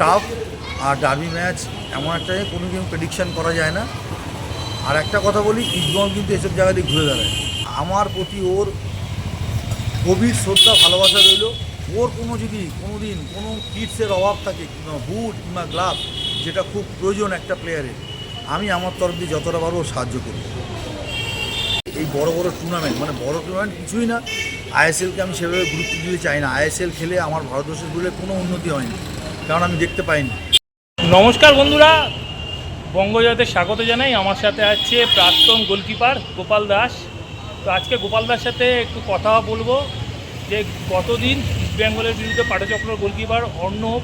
Tough আর derby match এমন একটা কোনো গেম প্রেডিকশান করা যায় না। আর একটা কথা বলি ইস্টবঙ্গ কিন্তু এসব জায়গা দিয়ে ঘুরে দাঁড়ায়। আমার প্রতি ওর গভীর শ্রদ্ধা, ভালোবাসা রইল। ওর কোনো যদি কোনো দিন কোনো কিটসের অভাব থাকে, কিংবা বুট কিংবা গ্লাভ যেটা খুব প্রয়োজন একটা প্লেয়ারের আমি আমার তরফ দিয়ে যতটা পারব সাহায্য করব। এই বড় বড় টুর্নামেন্ট মানে বড় টুর্নামেন্ট কিছুই না। আইএসএলকে আমি সেভাবে গুরুত্ব দিতে চাই না। আইএসএল খেলে আমার ভারতবর্ষের বলে কোনো উন্নতি হয়নি, কারণ আমি দেখতে পাইনি। নমস্কার বন্ধুরা, বঙ্গজয়তে স্বাগত জানাই। আমার সাথে আছে প্রাক্তন গোলকিপার গোপাল দাস। তো আজকে গোপাল দাস সাথে একটু কথা বলব যে গতদিন ইস্ট বেঙ্গলের বিরুদ্ধে পাটচক্র গোলকিপার অর্ণব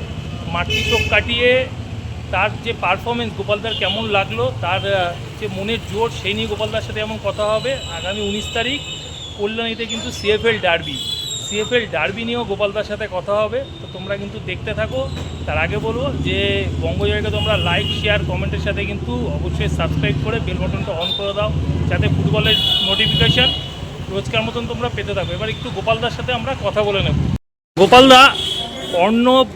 মাটি চোখ কাটিয়ে তার যে পারফরমেন্স গোপালদার কেমন লাগল, তার যে মনের জোর, সেই নিয়ে গোপালদার সাথে এমন কথা হবে। আগামী উনিশ তারিখ কল্যাণীতে কিন্তু সিএফএল ডার্বি সিএফএল ডার্বি নিয়েও গোপালদার সাথে কথা হবে। তো তোমরা কিন্তু দেখতে থাকো। তার আগে বলব যে, বঙ্গজয়কে তোমরা লাইক শেয়ার কমেন্টের সাথে কিন্তু অবশ্যই সাবস্ক্রাইব করে বেল বাটনটা অন করে দাও, যাতে ফুটবলের নোটিফিকেশান রোজকার মতন তোমরা পেতে থাকো। এবার একটু গোপালদার সাথে আমরা কথা বলে নেব। গোপালদা, অর্ণব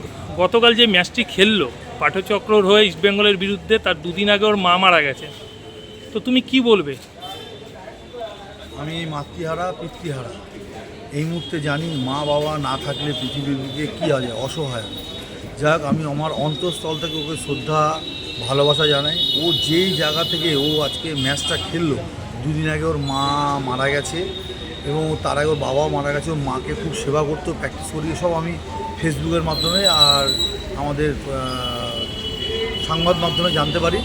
গতকাল যে ম্যাচটি খেললো পাঠচক্রর হয়ে ইস্টবেঙ্গলের বিরুদ্ধে তার দুদিন আগে ওর মা মারা গেছে। তো তুমি কি বলবে? আমি মাতৃহারা, পিতৃহারা। এই মুহূর্তে জানি মা বাবা না থাকলে পৃথিবীর বুকে কী আছে অসহায়। যাক, আমি আমার অন্তঃস্থল থেকে ওকে শ্রদ্ধা, ভালোবাসা জানাই। ও যেই জায়গা থেকে ও আজকে ম্যাচটা খেললো, দুদিন আগে ওর মা মারা গেছে এবং তার আগে ওর বাবাও মারা গেছে। ওর মাকে খুব সেবা করতো প্র্যাকটিস করিয়ে সব আমি ফেসবুকের মাধ্যমে আর আমাদের সংবাদ মাধ্যমে জানতে পারি।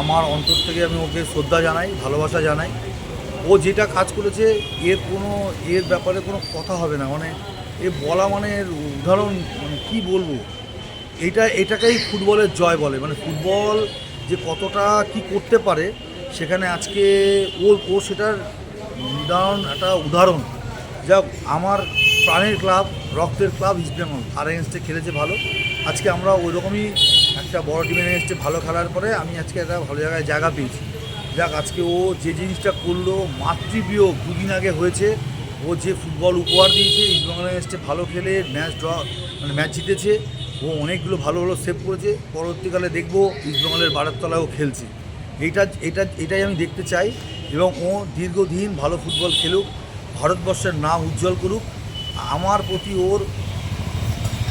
আমার অন্তর থেকে আমি ওকে শ্রদ্ধা জানাই, ভালোবাসা জানাই। ও যেটা কাজ করেছে, এর কোনো, এর ব্যাপারে কোনো কথা হবে না। মানে এ বলা মানে উদাহরণ মানে কী বলব? এটা, এটাকেই ফুটবলের জয় বলে। মানে ফুটবল যে কতটা কি করতে পারে, সেখানে আজকে ও ও সেটার উদাহরণ একটা উদাহরণ। যা আমার প্রাণের ক্লাব রক্তের ক্লাব ইস্টবেঙ্গল আর এগেনস্টে খেলেছে ভালো। আজকে আমরা ওই রকমই একটা বড় টিমের এগেনস্টে ভালো খেলার পরে আমি আজকে একটা ভালো জায়গায় জায়গা পেয়েছি। যাক, আজকে ও যে জিনিসটা করল মাতৃবিয়োগ দুদিন আগে হয়েছে। ও যে ফুটবল উপহার দিয়েছে ইস্টবেঙ্গল এগেনস্টে ভালো খেলে ম্যাচ ড্র মানে ম্যাচ জিতেছে। ও অনেকগুলো ভালো ভালো সেভ করেছে। পরবর্তীকালে দেখব ইস্টবেঙ্গলের বাড়ার তলায় ও খেলছে। এইটা এটা এটাই আমি দেখতে চাই। এবং ও দীর্ঘদিন ভালো ফুটবল খেলুক, ভারতবর্ষের নাম উজ্জ্বল করুক। আমার প্রতি ওর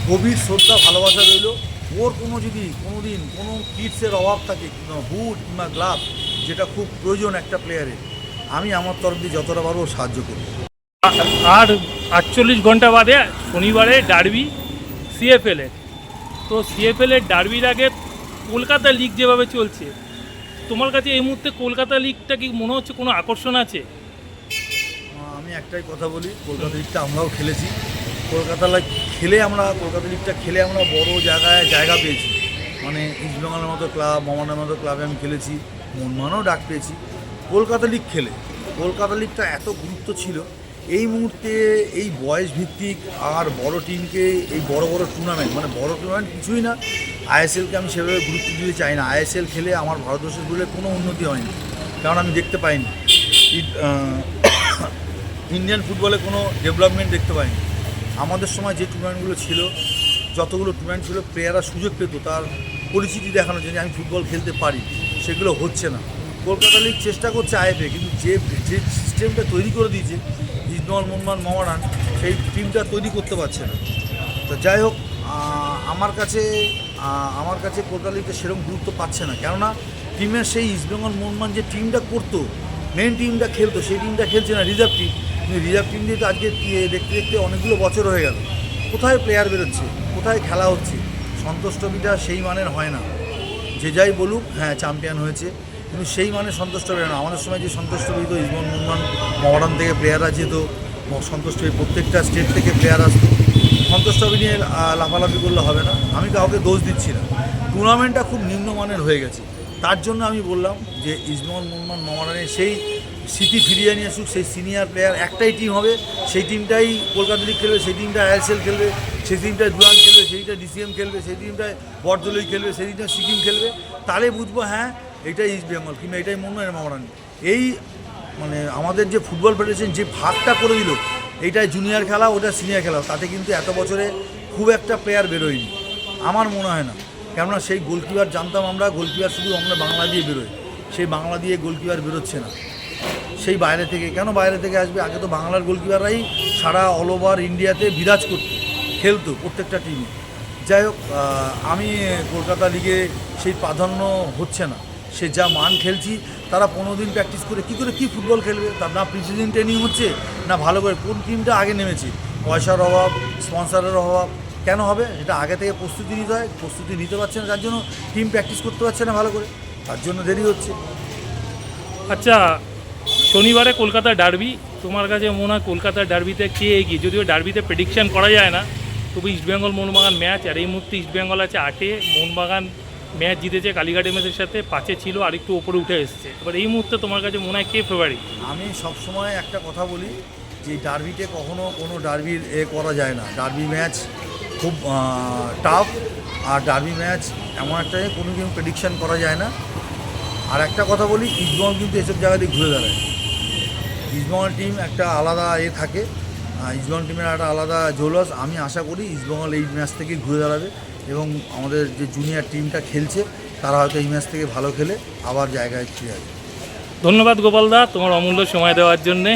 গভীর শ্রদ্ধা, ভালোবাসা রইল। ওর কোনো যদি কোনো দিন কোনো কিটসের অভাব থাকে বুট কিংবা গ্লাভ যেটা খুব প্রয়োজন একটা প্লেয়ারের আমি আমার তরফ দিয়ে যতটা পারব সাহায্য করব। আর আটচল্লিশ ঘণ্টা বাদে শনিবারে ডারবি ডার্বি সিএফএলের তো সিএফএলের ডার্বির আগে কলকাতা লিগ যেভাবে চলছে, তোমার কাছে এই মুহূর্তে কলকাতা লিগটা কি মনে হচ্ছে কোনো আকর্ষণ আছে? আমি একটাই কথা বলি, কলকাতা লিগটা আমরাও খেলেছি। কলকাতা খেলে আমরা, কলকাতা লিগটা খেলে আমরা বড় জায়গায় জায়গা পেয়েছি। মানে ইস্টবেঙ্গলের মতো ক্লাব মমনের মতো ক্লাবে আমি খেলেছি মনমানও ডাক পেয়েছি। কলকাতা লিগ খেলে। কলকাতা লিগটা এত গুরুত্ব ছিল। এই মুহূর্তে এই বয়স ভিত্তিক আর বড় টিমকে এই বড় বড় টুর্নামেন্ট মানে বড় টুর্নামেন্ট কিছুই না। আইএসএলকে আমি সেভাবে গুরুত্ব দিতে চাই না। আইএসএল খেলে আমার ভারতবর্ষের বলে কোনো উন্নতি হয়নি। কারণ আমি দেখতে পাইনি। ইন্ডিয়ান ফুটবলে কোনো ডেভেলপমেন্ট দেখতে পাইনি। আমাদের সময় যে টুর্নামেন্টগুলো ছিল, যতগুলো টুর্নামেন্ট ছিল প্লেয়াররা সুযোগ পেত, তার পরিচিতি দেখানোর জন্য আমি ফুটবল খেলতে পারি, সেগুলো হচ্ছে না। কলকাতা লিগ চেষ্টা করছে আইএফএ, কিন্তু যে যে সিস্টেমটা তৈরি করে দিয়েছে ইজনল মোহাম্মদ মহারান, সেই টিমটা তৈরি করতে পারছে না। তো যাই হোক আমার কাছে আমার কাছে কলকাতা লিগটা সেরকম গুরুত্ব পাচ্ছে না। কেননা টিমের সেই ইস্টবেঙ্গল মোহনমান যে টিমটা করতো মেন টিমটা খেলতো, সেই টিমটা খেলছে না রিজার্ভ টিম রিজার্ভ টিম দিয়ে তো আজকে কি- দেখতে দেখতে অনেকগুলো বছর হয়ে গেল, কোথায় প্লেয়ার বেরোচ্ছে, কোথায় খেলা হচ্ছে সন্তোষ ট্রফিটা সেই মানের হয় না। যে যাই বলুক হ্যাঁ চ্যাম্পিয়ন হয়েছে, কিন্তু সেই মানে সন্তোষ ট্রফি না। আমাদের সময় যে সন্তোষ ট্রফি তো ইসমন মোহন মহারান থেকে প্লেয়াররা যেত সন্তোষ ট্রফি প্রত্যেকটা স্টেট থেকে প্লেয়ার আসতো। সন্তোষ ট্রফি নিয়ে লাফালাফি করলে হবে না। আমি কাউকে দোষ দিচ্ছি না। টুর্নামেন্টটা খুব নিম্নমানের হয়ে গেছে। তার জন্য আমি বললাম যে ইসমন মোহাম্মদ মহারানের সেই স্মৃতি ফিরিয়ে নিয়ে আসুক, সেই সিনিয়র প্লেয়ার একটাই টিম হবে। সেই টিমটাই কলকাতা লিগ খেলবে, সেই টিমটা আইএসএল খেলবে, সেই টিমটায় দুরান খেলবে, সেই সেইটা ডিসিএম খেলবে, সেই টিমটায় বরদলই খেলবে, সেই টিমটা সিকিম খেলবে। তাহলে বুঝব হ্যাঁ এটাই ইস্ট বেঙ্গল কিংবা এটাই মনোনয়ন মহারানি এই মানে আমাদের যে ফুটবল ফেডারেশন যে ভাগটা করে দিল, এইটাই জুনিয়র খেলা, ওটা সিনিয়র খেলা। তাতে কিন্তু এত বছরে খুব একটা প্লেয়ার বেরোয়নি। আমার মনে হয় না। কেননা সেই গোলকিপার জানতাম আমরা গোলকিপার শুধু আমরা বাংলা দিয়ে বেরোয়। সেই বাংলা দিয়ে গোলকিপার বেরোচ্ছে না। সেই বাইরে থেকে, কেন বাইরে থেকে আসবে? আগে তো বাংলার গোলকিপাররাই সারা অল ওভার ইন্ডিয়াতে বিরাজ করতো, খেলতো প্রত্যেকটা টিমে যাই হোক আমি কলকাতা লিগে সেই প্রাধান্য হচ্ছে না। সে যা মান খেলছি, তারা পনেরো দিন প্র্যাকটিস করে কী করে কী ফুটবল খেলবে? তার না প্রিসিজন ট্রেনিং হচ্ছে, না ভালো করে। কোন টিমটা আগে নেমেছে? পয়সার অভাব স্পন্সারের অভাব, কেন হবে? এটা আগে থেকে প্রস্তুতি নিতে হয়। প্রস্তুতি নিতে পারছে না, যার জন্য টিম প্র্যাকটিস করতে পারছে না ভালো করে। তার জন্য দেরি হচ্ছে। আচ্ছা শনিবারে কলকাতা ডার্বি। তোমার কাছে মনে হয় কলকাতার ডার্বিতে কে এগিয়ে? যদিও ডার্বিতে প্রেডিকশন করা যায় না, তবু ইস্টবেঙ্গল মোহনবাগান ম্যাচ আর এই মুহূর্তে ইস্টবেঙ্গল আছে আটে। মোহনবাগান ম্যাচ জিতেছে কালীঘাট এমএসের সাথে, পাঁচে ছিল আর একটু ওপরে উঠে এসছে। এবার এই মুহূর্তে তোমার কাছে মনে হয় কে ফেভারিট আমি সবসময় একটা কথা বলি যে ডার্বিতে কখনো কোনো ডার্বির এ করা যায় না। ডার্বি ম্যাচ খুব টাফ আর ডার্বি ম্যাচ এমন একটা কোনো কিছু প্রেডিকশান করা যায় না। আর একটা কথা বলি ইস্টবেঙ্গল কিন্তু এসব জায়গা দিয়ে ঘুরে দাঁড়ায়। ইস্টবেঙ্গল টিম একটা আলাদা এ থাকে। ইস্টবেঙ্গল টিমের একটা আলাদা জোলস। আমি আশা করি ইস্টবেঙ্গল এই ম্যাচ থেকে ঘুরে দাঁড়াবে এবং আমাদের যে জুনিয়র টিমটা খেলছে, তারা হয়তো এই ম্যাচ থেকে ভালো খেলে আবার জায়গায় ফিরে আসবে। ধন্যবাদ গোপাল দা তোমার অমূল্য সময় দেওয়ার জন্যে।